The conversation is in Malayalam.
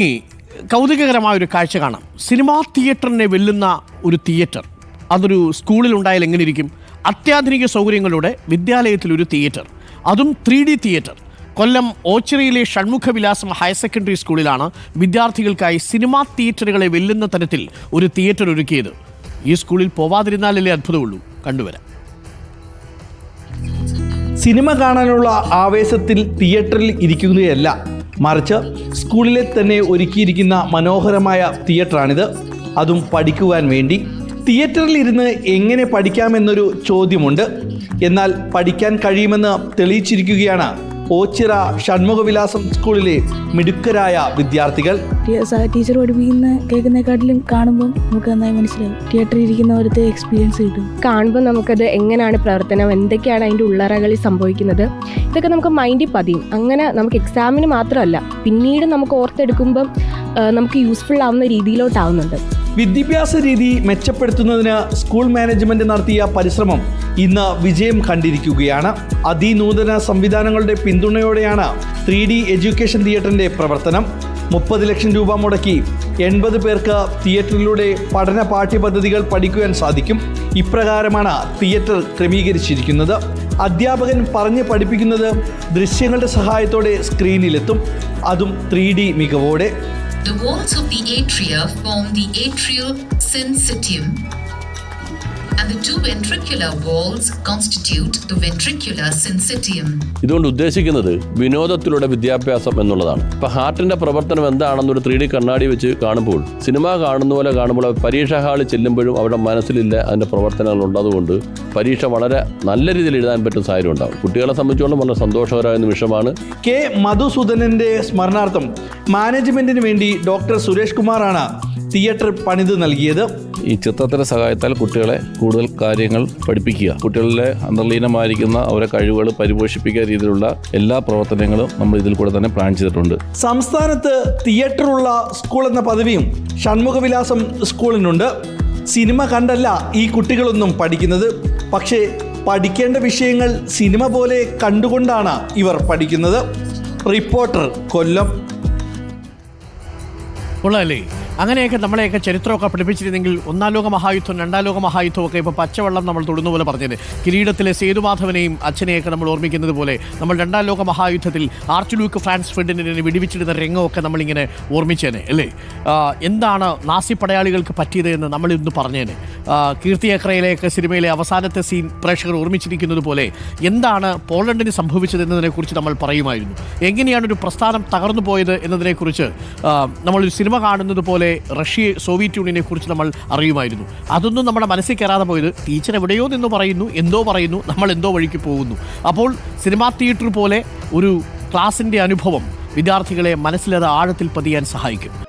ഈ കൗതുകകരമായ ഒരു കാഴ്ച കാണാം. സിനിമാ തിയേറ്ററിനെ വെല്ലുന്ന ഒരു തിയേറ്റർ. അതൊരു സ്കൂളിൽ ഉണ്ടായാൽ എങ്ങനെ ഇരിക്കും അത്യാധുനിക സൗകര്യങ്ങളുടെ വിദ്യാലയത്തിൽ ഒരു തിയേറ്റർ. അതും ത്രീ ഡി തിയേറ്റർ. കൊല്ലം ഓച്ചിറയിലെ ഷൺമുഖ വിലാസം ഹയർ സെക്കൻഡറി സ്കൂളിലാണ് വിദ്യാർത്ഥികൾക്കായി സിനിമാ തിയേറ്ററുകളെ വെല്ലുന്ന തരത്തിൽ ഒരു തിയേറ്റർ ഒരുക്കിയത്. ഈ സ്കൂളിൽ പോവാതിരുന്നാലല്ലേ അത്ഭുതമുള്ളൂ. കണ്ടുവരാം. സിനിമ കാണാനുള്ള ആവേശത്തിൽ തിയേറ്ററിൽ ഇരിക്കുകയല്ല. മറിച്ച് സ്കൂളിലെ തന്നെ ഒരുക്കിയിരിക്കുന്ന മനോഹരമായ തിയേറ്ററാണിത്. അതും പഠിക്കുവാൻ വേണ്ടി. തിയേറ്ററിൽ ഇരുന്ന് എങ്ങനെ പഠിക്കാമെന്നൊരു ചോദ്യമുണ്ട്. എന്നാൽ പഠിക്കാൻ കഴിയുമെന്ന് തെളിയിച്ചിരിക്കുകയാണ് ഓച്ചിറ ഷൺമുഖവിലാസം സ്കൂളിലെ മിടുക്കരായ വിദ്യാർത്ഥികൾ. ടീച്ചർ പഠിപ്പിക്കുന്ന കേൾക്കുന്നതിനെക്കാട്ടിലും കാണുമ്പോൾ നമുക്ക് നന്നായി മനസ്സിലാവും. തിയേറ്ററിൽ ഇരിക്കുന്ന ഇരിക്കുന്നവരത്തെ എക്സ്പീരിയൻസ് കിട്ടും. കാണുമ്പോൾ നമുക്കത് എങ്ങനെയാണ് പ്രവർത്തനം? എന്തൊക്കെയാണ് അതിന്റെ ഉള്ളറകളിൽ സംഭവിക്കുന്നത്? ഇതൊക്കെ നമുക്ക് മൈൻഡിൽ പതിയും. അങ്ങനെ നമുക്ക് എക്സാമിന് മാത്രമല്ല പിന്നീട് നമുക്ക് ഓർത്തെടുക്കുമ്പം നമുക്ക് യൂസ്ഫുൾ ആവുന്ന രീതിയിലോട്ടാവുന്നുണ്ട്. വിദ്യാഭ്യാസ രീതി മെച്ചപ്പെടുത്തുന്നതിന് സ്കൂൾ മാനേജ്മെന്റ് നടത്തിയ പരിശ്രമം ഇന്ന് വിജയം കണ്ടിരിക്കുകയാണ്. അതിനൂതന സംവിധാനങ്ങളുടെ പിന്തുണയോടെയാണ് ത്രീ ഡി എഡ്യൂക്കേഷൻ തിയേറ്ററിന്റെ പ്രവർത്തനം. മുപ്പത് ലക്ഷം രൂപ മുടക്കി എൺപത് പേർക്ക് തിയേറ്ററിലൂടെ പഠന പാഠ്യപദ്ധതികൾ പഠിക്കുവാൻ സാധിക്കും. ഇപ്രകാരമാണ് തിയേറ്റർ ക്രമീകരിച്ചിരിക്കുന്നത്. അധ്യാപകൻ പറഞ്ഞ് പഠിപ്പിക്കുന്നത് ദൃശ്യങ്ങളുടെ സഹായത്തോടെ സ്ക്രീനിലെത്തും. അതും ത്രീ മികവോടെ. The walls of the atria form the atrial syncytium, ഇതുകൊണ്ട് ഉദ്ദേശിക്കുന്നത് വിനോദത്തിലൂടെ വിദ്യാഭ്യാസം എന്നുള്ളതാണ്. ഇപ്പൊ ഹാർട്ടിന്റെ പ്രവർത്തനം എന്താണെന്ന് ഒരു ത്രീ ഡി കണ്ണാടി വെച്ച് കാണുമ്പോൾ സിനിമ കാണുന്ന പോലെ കാണുമ്പോൾ പരീക്ഷ ഹാളിൽ ചെല്ലുമ്പോഴും അവരുടെ മനസ്സിലില്ല അതിന്റെ പ്രവർത്തനങ്ങൾ ഉള്ളതുകൊണ്ട് പരീക്ഷ വളരെ നല്ല രീതിയിൽ എഴുതാൻ പറ്റും സാഹചര്യം ഉണ്ടാവും. കുട്ടികളെ സംബന്ധിച്ചോളം വളരെ സന്തോഷകരമായ നിമിഷമാണ്. കെ മധുസൂദനന്റെ സ്മരണാർത്ഥം മാനേജ്മെന്റിന് വേണ്ടി ഡോക്ടർ സുരേഷ് കുമാറാണ് തിയേറ്റർ പണിത് നൽകിയത് ഈ ചിത്രത്തിന്റെ സഹായത്താൽ കുട്ടികളെ കൂടുതൽ കാര്യങ്ങൾ പഠിപ്പിക്കുക. കുട്ടികളിലെ അന്തർലീനമായിരിക്കുന്ന അവരെ കഴിവുകൾ പരിപോഷിപ്പിക്കുക രീതിയിലുള്ള എല്ലാ പ്രവർത്തനങ്ങളും നമ്മൾ ഇതിൽ കൂടെ തന്നെ പ്ലാൻ ചെയ്തിട്ടുണ്ട്. സംസ്ഥാനത്ത് തിയേറ്ററുള്ള സ്കൂൾ എന്ന പദവിയും ഷൺമുഖവിലാസം സ്കൂളിനുണ്ട്. സിനിമ കണ്ടല്ല ഈ കുട്ടികളൊന്നും പഠിക്കുന്നത്. പക്ഷേ പഠിക്കേണ്ട വിഷയങ്ങൾ സിനിമ പോലെ കണ്ടുകൊണ്ടാണ് ഇവർ പഠിക്കുന്നത്. റിപ്പോർട്ടർ കൊല്ലം. കൊള്ളാമല്ലേ അങ്ങനെയൊക്കെ നമ്മളെയൊക്കെ ചരിത്രമൊക്കെ പഠിപ്പിച്ചിരുന്നെങ്കിൽ ഒന്നാം ലോക മഹായുദ്ധം രണ്ടാം ലോക മഹായുദ്ധം ഒക്കെ ഇപ്പോൾ പച്ചവെള്ളം നമ്മൾ തൊടുന്ന പോലെ പറഞ്ഞത്. കിരീടത്തിലെ സേതുമാധവനെയും അച്ഛനെയൊക്കെ നമ്മൾ ഓർമ്മിക്കുന്നത് പോലെ നമ്മൾ രണ്ടാം ലോക മഹായുദ്ധത്തിൽ ആർച്ച് ലൂക്ക് ഫ്രാൻസ് ഫെഡിനെ വിടിവിച്ചിരുന്ന രംഗമൊക്കെ നമ്മളിങ്ങനെ ഓർമ്മിച്ചേനെ അല്ലേ? എന്താണ് നാസി പടയാളികൾക്ക് പറ്റിയത് എന്ന് നമ്മൾ ഇന്ന് പറഞ്ഞേനെ? ആ, കീർത്തി അക്രയിലെയൊക്കെ സിനിമയിലെ അവസാനത്തെ സീൻ പ്രേക്ഷകർ ഓർമ്മിച്ചിരിക്കുന്നത് പോലെ എന്താണ് പോളണ്ടിന് സംഭവിച്ചത് എന്നതിനെക്കുറിച്ച് നമ്മൾ പറയുമായിരുന്നു. എങ്ങനെയാണ് ഒരു പ്രസ്ഥാനം തകർന്നു പോയത് എന്നതിനെക്കുറിച്ച് നമ്മളൊരു സിനിമ കാണുന്നത് പോലെ റഷ്യ സോവിയറ്റ് യൂണിയനെ കുറിച്ച് നമ്മൾ അറിയുമായിരുന്നു. അതൊന്നും നമ്മുടെ മനസ്സിൽ കയറാതെ പോയത് ടീച്ചർ എവിടെയോ നിന്ന് പറയുന്നു എന്തോ പറയുന്നു നമ്മൾ എന്തോ വഴിക്ക് പോകുന്നു. അപ്പോൾ സിനിമാ തിയേറ്റർ പോലെ ഒരു ക്ലാസിന്റെ അനുഭവം വിദ്യാർത്ഥികളെ മനസ്സിലത് ആഴത്തിൽ പതിയാൻ സഹായിക്കും.